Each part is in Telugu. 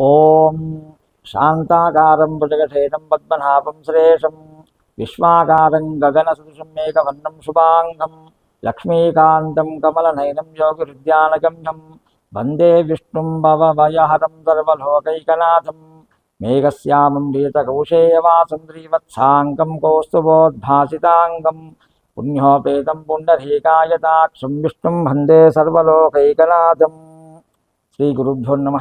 ఓం శాంతాకారం భుజగశేనం పద్మనాభం శ్రేషం విశ్వాకారం గగనసదృశం మేఘవర్ణం శుభాంగం లక్ష్మీకాంతం కమలనయనం యోగిరుద్యానగమ్యం వందే విష్ణుం భవభయహరం సర్వలోకైకనాథం మేఘశ్యామం వీతకౌశేయవాసం శ్రీవత్సాంగం కౌస్తుభోద్భాసితాంగం పుణ్యోపేతం పుండరీకాయతాక్షం విష్ణుం వందే సర్వలోకైకనాథం. శ్రీగురుభ్యో నమ.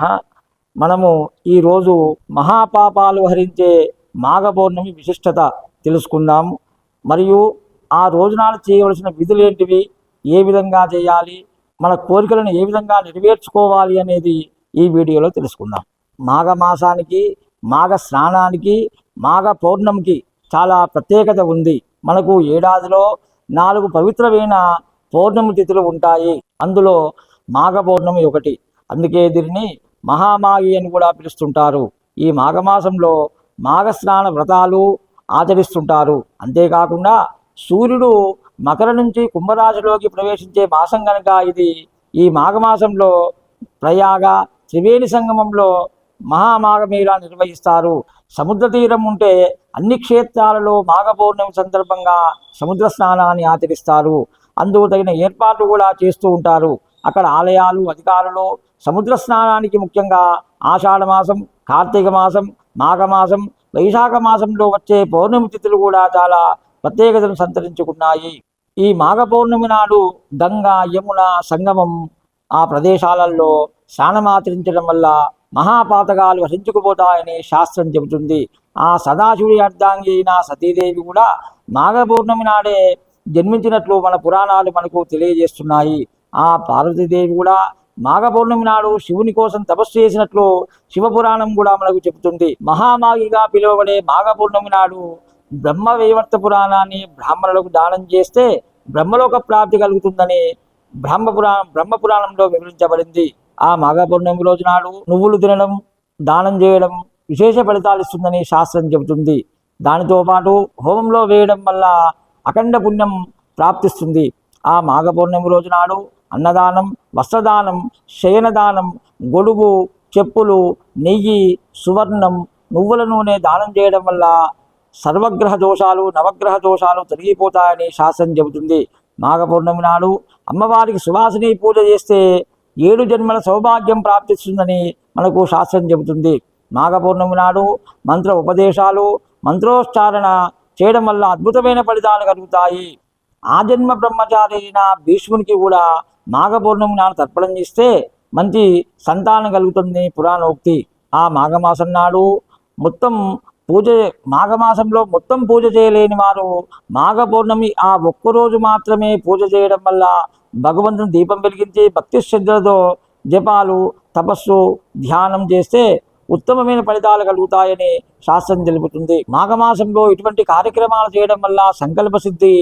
మనము ఈరోజు మహాపాపాలు హరించే మాఘ పౌర్ణమి విశిష్టత తెలుసుకుందాము. మరియు ఆ రోజునాడు చేయవలసిన విధులు ఏంటివి? ఏ విధంగా చేయాలి? మన కోరికలను ఏ విధంగా నెరవేర్చుకోవాలి అనేది ఈ వీడియోలో తెలుసుకుందాం. మాఘ మాసానికి మాఘ స్నానానికి మాఘ పౌర్ణమికి చాలా ప్రత్యేకత ఉంది. మనకు ఏడాదిలో నాలుగు పవిత్రమైన పౌర్ణమి తిథులు ఉంటాయి. అందులో మాఘ పౌర్ణమి ఒకటి. అందుకే దీనిని మహామాగి అని కూడా పిలుస్తుంటారు. ఈ మాఘమాసంలో మాఘస్నాన వ్రతాలు ఆచరిస్తుంటారు. అంతేకాకుండా సూర్యుడు మకర నుంచి కుంభరాశిలోకి ప్రవేశించే మాసం కనుక ఇది ఈ మాఘమాసంలో ప్రయాగ త్రివేణి సంగమంలో మహామాఘమేళా నిర్వహిస్తారు. సముద్ర తీరం ఉంటే అన్ని క్షేత్రాలలో మాఘ పౌర్ణమి సందర్భంగా సముద్ర స్నానాన్ని ఆచరిస్తారు. అందుకు తగిన ఏర్పాట్లు కూడా చేస్తూ ఉంటారు. అక్కడ ఆలయాలు అధికారులు సముద్ర స్నానానికి ముఖ్యంగా ఆషాఢ మాసం కార్తీక మాసం మాఘమాసం వైశాఖ మాసంలో వచ్చే పౌర్ణమి తిథులు కూడా చాలా ప్రత్యేకతను సంతరించుకున్నాయి. ఈ మాఘ పౌర్ణమి నాడు గంగా యమున సంగమం ఆ ప్రదేశాలలో స్నానమాచరించడం వల్ల మహాపాతకాలు వసించుకుపోతాయని శాస్త్రం చెబుతుంది. ఆ సదాశివుడి అర్ధాంగి అయిన సతీదేవి కూడా మాఘ పౌర్ణమి నాడే జన్మించినట్లు మన పురాణాలు మనకు తెలియజేస్తున్నాయి. ఆ పార్వతీదేవి కూడా మాఘ పౌర్ణమి నాడు శివుని కోసం తపస్సు చేసినట్లు శివపురాణం కూడా మనకు చెబుతుంది. మహామాగిగా పిలువబడే మాఘ పౌర్ణమి నాడు బ్రహ్మ వైవర్త పురాణాన్ని బ్రాహ్మణులకు దానం చేస్తే బ్రహ్మలోక ప్రాప్తి కలుగుతుందని బ్రహ్మ పురాణం బ్రహ్మ పురాణంలో వివరించబడింది. ఆ మాఘ పౌర్ణమి రోజు నాడు నువ్వులు తినడం దానం చేయడం విశేష ఫలితాలు ఇస్తుందని శాస్త్రం చెబుతుంది. దానితో పాటు హోమంలో వేయడం వల్ల అఖండ పుణ్యం ప్రాప్తిస్తుంది. ఆ మాఘ పౌర్ణమి రోజు నాడు అన్నదానం వస్త్రదానం శయనదానం గొడుగు చెప్పులు నెయ్యి సువర్ణం నువ్వుల నూనె దానం చేయడం వల్ల సర్వగ్రహ దోషాలు నవగ్రహ దోషాలు తొలగిపోతాయని శాస్త్రం చెబుతుంది. మాఘపౌర్ణమి నాడు అమ్మవారికి సువాసిని పూజ చేస్తే ఏడు జన్మల సౌభాగ్యం ప్రాప్తిస్తుందని మనకు శాస్త్రం చెబుతుంది. మాఘపౌర్ణమి నాడు మంత్ర ఉపదేశాలు మంత్రోచ్చారణ చేయడం వల్ల అద్భుతమైన ఫలితాలు కలుగుతాయి. ఆ జన్మ బ్రహ్మచారి అయిన భీష్మునికి కూడా మాఘపూర్ణమి నాడు తర్పణం చేస్తే మంచి సంతానం కలుగుతుంది పురాణోక్తి. ఆ మాఘమాసం నాడు మొత్తం పూజ మాఘమాసంలో మొత్తం పూజ చేయలేని వారు మాఘ పౌర్ణమి ఆ ఒక్కరోజు మాత్రమే పూజ చేయడం వల్ల భగవంతుని దీపం వెలిగించి భక్తి శ్రద్ధలతో జపాలు తపస్సు ధ్యానం చేస్తే ఉత్తమమైన ఫలితాలు కలుగుతాయని శాస్త్రం తెలుపుతుంది. మాఘమాసంలో ఇటువంటి కార్యక్రమాలు చేయడం వల్ల సంకల్ప సిద్ధి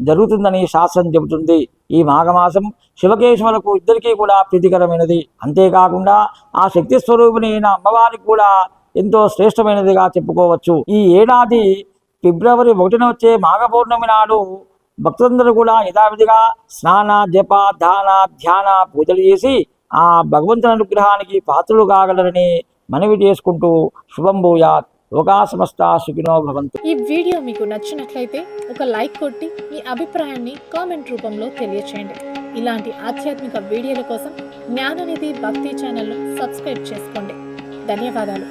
జరుగుతుందని శాస్త్రం చెబుతుంది. ఈ మాఘమాసం శివకేశవులకు ఇద్దరికీ కూడా ప్రీతికరమైనది. అంతేకాకుండా ఆ శక్తి స్వరూపిణి అయిన అమ్మవారికి కూడా ఎంతో శ్రేష్టమైనదిగా చెప్పుకోవచ్చు. ఈ ఏడాది ఫిబ్రవరి ఒకటిన వచ్చే మాఘ పౌర్ణమి నాడు భక్తులందరూ కూడా యథావిధిగా స్నాన జప దాన ధ్యాన పూజలు చేసి ఆ భగవంతుని అనుగ్రహానికి పాత్రలు కాగలరని మనవి చేసుకుంటూ శుభం భూయాత్. లోకా సమస్త సుఖినో భవంతు. ఈ వీడియో మీకు నచ్చినట్లయితే ఒక లైక్ కొట్టి మీ అభిప్రాయాన్ని కామెంట్ రూపంలో తెలియచేయండి. ఇలాంటి ఆధ్యాత్మిక వీడియోల కోసం జ్ఞాననిధి భక్తి ఛానల్ను సబ్స్క్రైబ్ చేసుకోండి. ధన్యవాదాలు.